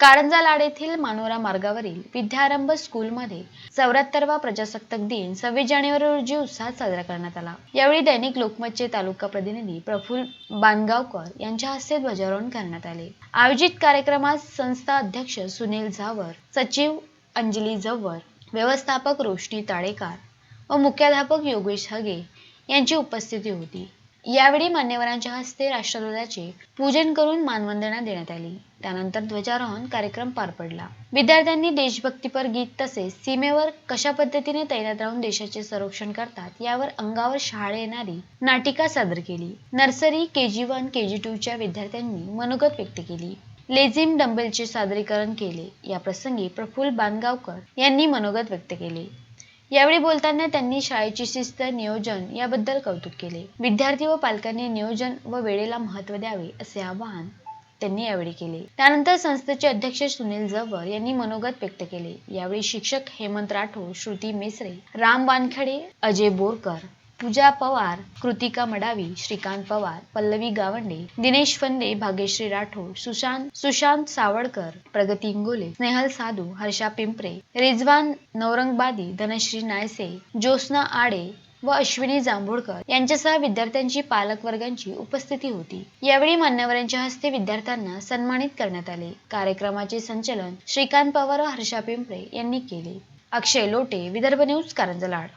कारंजा लाड येथील मानोरा मार्गावरील विद्यारंभ स्कूलमध्ये चौऱ्याहत्तरवा प्रजासत्ताक दिन सव्वीस जानेवारी रोजी उत्साहात साजरा करण्यात आला. यावेळी दैनिक लोकमतचे तालुका प्रतिनिधी प्रफुल्ल बानगावकर यांच्या हस्ते ध्वजारोहण करण्यात आले. आयोजित कार्यक्रमात संस्था अध्यक्ष सुनील झावर सचिव अंजली झव्वर व्यवस्थापक रोशनी ताडेकार व मुख्याध्यापक योगेश हगे यांची उपस्थिती होती. यावेळी मान्यवरांच्या हस्ते राष्ट्रध्वजाचे पूजन करून मानवंदना देण्यात आली. त्यानंतर ध्वजारोहण कार्यक्रम पार पडला. विद्यार्थ्यांनी देशभक्तीपर गीत तसेच सीमेवर कशा पद्धतीने तैनात राहून देशाचे संरक्षण करतात यावर अंगावर शहाळ येणारी नाटिका सादर केली. Nursery K G one K G two च्या विद्यार्थ्यांनी मनोगत व्यक्त केली. लेझिम डंबेलचे सादरीकरण केले. या प्रसंगी प्रफुल्ल बानगावकर यांनी मनोगत व्यक्त केले. यावेळी बोलताना त्यांनी शाळेची शिस्त नियोजन याबद्दल कौतुक केले. विद्यार्थी व पालकांनी नियोजन व वेळेला महत्त्व द्यावे असे आवाहन त्यांनी यावेळी केले. त्यानंतर संस्थेचे अध्यक्ष सुनील जव्वर यांनी मनोगत व्यक्त केले. यावेळी शिक्षक हेमंत राठोड श्रुती मेसरे राम वानखडे अजय बोरकर पूजा पवार कृतिका मडावी श्रीकांत पवार पल्लवी गावंडे दिनेश फंदे भाग्यश्री राठोड सुशांत सुशांत सावडकर प्रगती इंगोले स्नेहल साधू हर्षा पिंपरे रिजवान नौरंगबादी धनश्री नायसे ज्योत्स्ना आडे व अश्विनी जांभूळकर यांच्यासह विद्यार्थ्यांची पालक वर्गांची उपस्थिती होती. यावेळी मान्यवरांच्या हस्ते विद्यार्थ्यांना सन्मानित करण्यात आले. कार्यक्रमाचे संचलन श्रीकांत पवार व हर्षा पिंपरे यांनी केले. अक्षय लोटे विदर्भ न्यूज कारंजलाड.